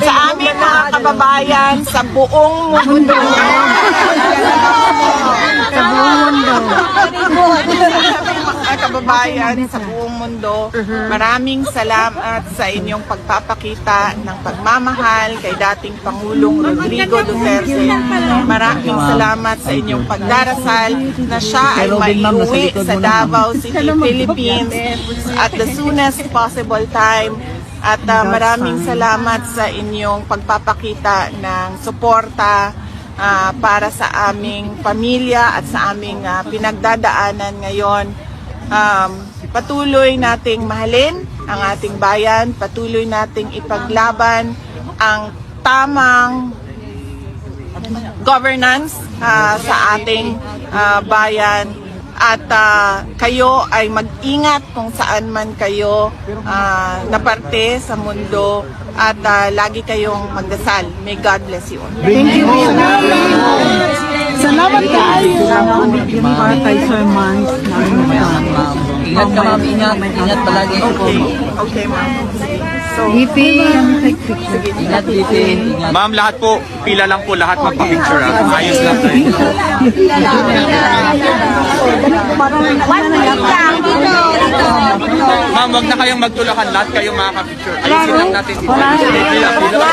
sa aming mga kababayan sa buong mundo. Sa buong mundo. mga kababayan sa buong mundo, maraming salamat sa inyong pagpapakita ng pagmamahal kay dating Pangulong Rodrigo Duterte. Maraming salamat sa inyong pagdarasal na siya ay maiuwi sa Davao City, Philippines at the soonest possible time. At uh, maraming salamat sa inyong pagpapakita ng suporta ah, para sa aming pamilya at sa aming ah, pinagdadaanan ngayon. Um, patuloy nating mahalin ang ating bayan, patuloy nating ipaglaban ang tamang governance ah, sa ating ah, bayan at ah, kayo ay mag-ingat kung saan man kayo ah, naparte sa mundo at ah, lagi kayong magdasal. May God bless you all. Thank you, Salamat kaayo. Para kay Sir Mans na Ingat ka ma'am, ingat. Ingat palagi. Okay, okay ma'am. So, Hippie. Ingat. Ma'am, lahat po, pila lang po lahat magpa-picture. Ayos lang tayo. Ma'am, wag na kayong magtulakan. Lahat kayong makaka-picture. Ayusin lang natin pila. Why?